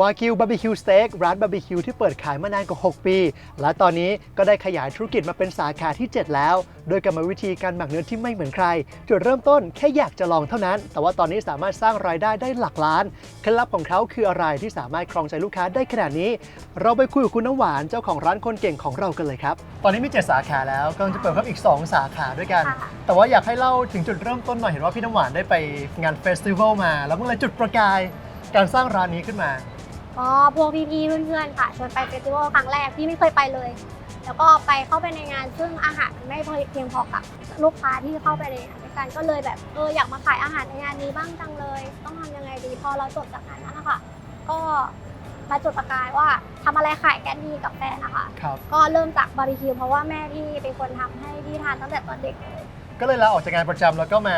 วากิวบาร์บีคิวสเต็กร้านบาร์บีคิวที่เปิดขายมานานกว่า 6 ปี และตอนนี้ก็ได้ขยายธุรกิจมาเป็นสาขาที่ 7 แล้ว โดยกรรมวิธีการหมักเนื้อที่ไม่เหมือนใคร จุดเริ่มต้นแค่อยากจะลองเท่านั้น แต่ว่าตอนนี้สามารถสร้างรายได้ได้หลักล้านเคล็ดลับของเขาคืออะไรที่สามารถครองใจลูกค้าได้ขนาดนี้ เราไปคุยกับคุณน้ำหวานเจ้าของร้านคนเก่งของเรากันเลยครับตอนนี้มี 7 สาขาแล้วกำลังจะเปิดเพิ่มอีก 2 สาขาด้วยกันค่ะแต่ว่าอยากให้เล่าถึงจุดเริ่มต้นหน่อยเห็นว่าพี่น้ำหวานได้ไปงานเฟสติวัลมา แล้วมันเลยจุดประกายการสร้างร้านนี้ขึ้นมา ก็พวกพี่ๆเพื่อนๆค่ะชวนไปเฟสติวัลครั้งแรกพี่ไม่เคยไปเลย แล้วก็ไปเข้าไปในงานซึ่งอาหารไม่เพียงพอกับลูกค้าที่เข้าไปในงานด้วยกันก็เลยแบบเอออยากมาขายอาหารในงานนี้บ้างจังเลย ต้องทำยังไงดีพอเราจบจากงานนั้นนะคะก็มาจุดประกายว่าทำอะไรขายกันดีกับแฟนนะคะครับก็เริ่มจากบาร์บีคิวเพราะว่าแม่ที่เป็นคนทำให้ที่ทานตั้งแต่ตอนเด็กเลยก็เลยลาออกจากงานประจำแล้วก็มา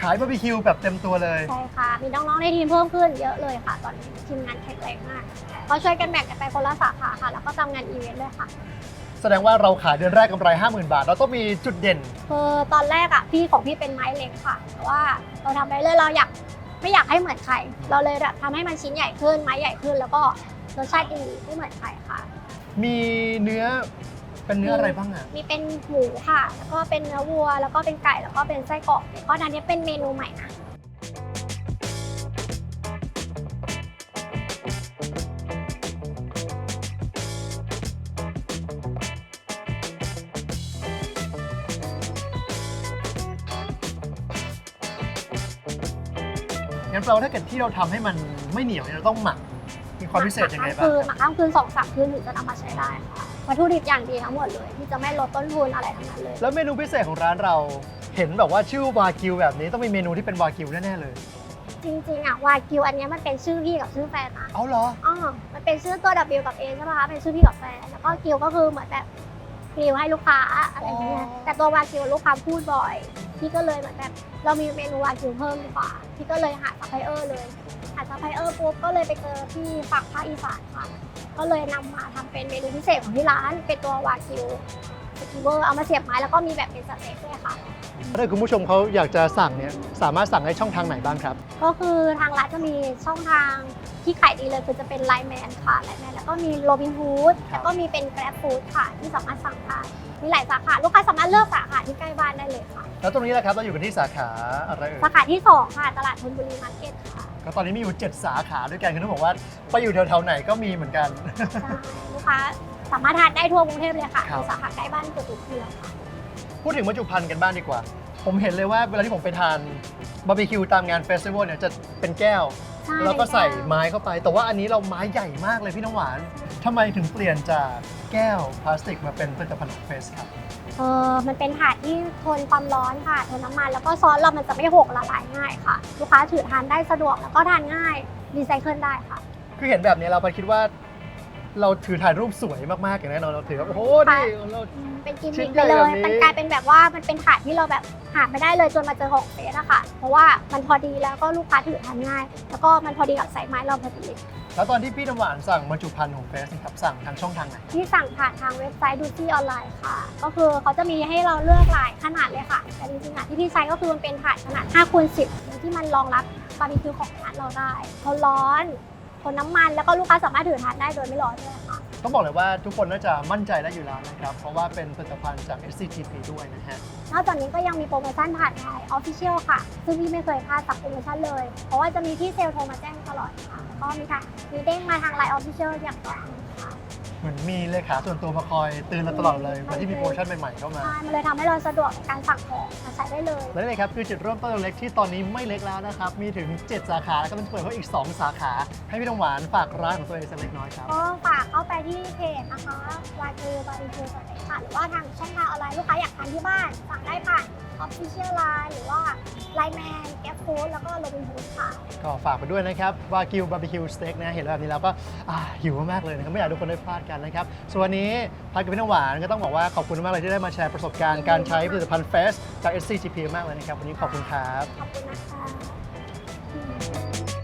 ขายบาร์บีคิวแบบเต็มตัวเลย ใช่ค่ะ มีน้องๆในทีมเพิ่มขึ้นเยอะเลยค่ะ ตอนนี้ทีมงานแข็งแรงมากก็ช่วยกันแบ่งกันไปคนละสาขาค่ะ แล้วก็ทำงานอีเวนต์ด้วยค่ะ แสดงว่าเราขายเดือนแรกกำไร 50,000 บาท เราต้องมีจุดเด่น คือตอนแรกอะพี่ของพี่เป็นไม้เล็กค่ะแต่ว่าเราทำไปเรื่อยเราอยากไม่อยากให้เหมือนใคร เราเลยแบบทำให้มันชิ้นใหญ่ขึ้นไม้ใหญ่ขึ้น แล้วก็รสชาติดีไม่เหมือนใครค่ะ มีเนื้อ เป็นเนื้ออะไรบ้างอะมีเป็นหมูค่ะ แล้วก็เป็นเนื้อวัว แล้วก็เป็นไก่ แล้วก็เป็นไส้กรอกก็อันนี้เป็นเมนูใหม่นะ งั้นแปลว่าถ้าเกิดที่เราทำให้มันไม่เหนียวเนี่ยเราต้องหมัก มีความพิเศษยังไงบ้างคือคหรับมักข้ามคืนสองสามคืนถึงจะนำมาใช้ได้ค่ะ วัตถุดิบอย่างดีทั้งหมดเลย ที่จะไม่ลดต้นทุนอะไรทั้งนั้นเลย แล้วเมนูพิเศษของร้านเราเห็นแบบว่าชื่อวากิวแบบนี้ต้องมีเมนูที่เป็นวากิวแน่ๆเลย จริงๆอะวากิวอันเนี้ยมันเป็นชื่อพี่กับชื่อแฟนนะเอาเหรอ อ๋อมันเป็นชื่อตัว W กับ A ใช่ไหมคะเป็นชื่อพี่กับแฟนแล้วก็กิวก็คือเหมือนแบบกิวให้ลูกค้าอะไรอย่างเงี้ยอ๋อ แต่ตัววากิวลูกค้าพูดบ่อยพี่ก็เลยเหมือนแบบเรามีเมนูวากิวเพิ่มดีกว่าพี่ก็เลยหาซัพพลายเออร์เลยหาซัพพลายเออร์ปุ๊บก็เลยไปเจอที่ฝั่งภาคอีสานค่ะ ก็เลยนำมาทำเป็นเมนูพิเศษของที่ร้าน เป็นตัววากิวสกิเวอร์เอามาเสียบไม้แล้วก็มีแบบเป็นสเต็กด้วยค่ะ ถ้าคุณผู้ชมเขาอยากจะสั่งเนี่ยสามารถสั่งได้ช่องทางไหนบ้างครับ ก็คือทางร้านจะมีช่องทางที่ขายดีเลยคือจะเป็นไลน์แมนค่ะไลน์แมนแล้วก็มีโรบินฮูดครับแล้วก็มีเป็นแกร็บฟู้ดค่ะ ที่สามารถสั่งได้มีหลายสาขา ลูกค้าสามารถเลือกสาขาที่ใกล้บ้านได้เลยค่ะ แล้วตรงนี้แหละครับเราอยู่กันที่สาขาอะไรเอ่ย สาขาที่ 2 ค่ะ ตลาดธนบุรีมาร์เก็ตค่ะก็ตอนนี้มีอยู่ 7 สาขาด้วยกันคือต้องบอกว่าไปอยู่แถวๆไหนก็มีเหมือนกัน ใช่ลูกค้าสามารถทานได้ทั่วกรุงเทพเลยค่ะครับ มีสาขาใกล้บ้านเกือบทุกที่แล้วค่ะ พูดถึงบรรจุภัณฑ์กันบ้างดีกว่า ผมเห็นเลยว่าเวลาที่ผมไปทานบาร์บีคิวตามงานเฟสติวัลเนี่ยจะเป็นแก้ว ใช่แล้วก็ใส่ไม้เข้าไป แต่ว่าอันนี้เราไม้ใหญ่มากเลยพี่น้ำหวานทำไมถึงเปลี่ยนจากแก้วพลาสติกมาเป็นผลิตภัณฑ์ของเฟสครับ เออมันเป็นถาดที่ทนความร้อนค่ะทนน้ำมันแล้วก็ซอสเรามันจะไม่หกละลายง่ายค่ะ ลูกค้าถือทานได้สะดวกแล้วก็ทานง่ายรีไซเคิลได้ค่ะ คือเห็นแบบนี้เราไปคิดว่า เราถือถ่ายรูปสวยมากๆอย่างแน่นอนเราถือว่าโอ้โหนี่เรา อืมเป็นกิมชิ้มินคใหญ่ไปเลแบบย นี้ มันกลายเป็นแบบว่ามันเป็นถาดที่เราแบบหาไม่ได้เลยจนมาเจอของเฟสอะค่ะ เพราะว่ามันพอดีแล้วก็ลูกค้าถือทานง่าย แล้วก็มันพอดีกับไซส์ไม้เราพอดี แล้วตอนที่พี่น้ำหวานสั่งบรรจุภัณฑ์ของเฟสครับสั่งทางช่องทางไหน ที่สั่งผ่านทางเว็บไซต์ดูซี่ออนไลน์ค่ะ ก็คือเขาจะมีให้เราเลือกหลายขนาดเลยค่ะ แต่จริงๆอะที่พี่ใช้ก็คือมันเป็นถาดขนาด5คูณ10ที่มันรองรับบาร์บีคิวของร้านเราได้เขาร้อน ทนน้ำมัน แล้วก็ลูกค้าสามารถถือทานได้โดยไม่ร้อนด้วยค่ะ ต้องบอกเลยว่าทุกคนน่าจะมั่นใจได้อยู่แล้วนะครับ เพราะว่าเป็นผลิตภัณฑ์จาก SCGP ด้วยนะฮะ นอกจากนี้ก็ยังมีโปรโมชั่นผ่านไลน์ออฟฟิเชียลค่ะ ซึ่งพี่ไม่เคยพลาดจากโปรโมชั่นเลย เพราะว่าจะมีที่เซลล์โทรมาแจ้งตลอดค่ะแล้วก็มีค่ะมีเด้งมาทางไลน์ออฟฟิเชียลอย่างต่อเนื่องค่ะเห มือนมีเลขาส่วนตัวมาคอยเตือนเราตลอดเลยเวลาที่มีโปรโมชั่นใหม่ๆเข้ามาใช่มันเลยทำให้เราสะดวกในการสั่งของมาใช้ได้เลย และนี่เลยครับคือจุดเริ่มต้นเล็กที่ตอนนี้ไม่เล็กแล้วนะครับ มีถึง 7 สาขา แล้วก็มันเปิดเพิ่มอีก 2 สาขา ให้พี่น้ำหวานฝากร้านของตัวเองสักเล็กน้อยครับ ก็ฝากเข้าไปที่เพจนะคะวากิวบาริคิวสเต็กค่ะหรือว่าทางช่องทางออนไลน์ลูกค้าอยากทานที่บ้าน สั่งได้ผ่านออฟฟิเชียลไลน์หรือว่าไลน์แมนแก f ฟู้ดแล้วก็โรบินฮูดค่ะ ก็ฝากไปด้วยนะครับวากิวบาร์บีคิวสเต็กนะเห็นแล้วแบบนี้แล้วก็อ่าหิวมากๆเลยนะครับไม่อยากให้ทุกคนได้พลาดกันนะครับส่วนวันนี้พักกับพี่น้ำหวานก็ต้องบอกว่าขอบคุณมากเลยที่ได้มาแชร์ประสบการณ์การใช้ผลิตภัณฑ์เฟสจาก SCGP มากเลยนะครับวันนี้ขอบคุณครับ ขอบคุณนะคะ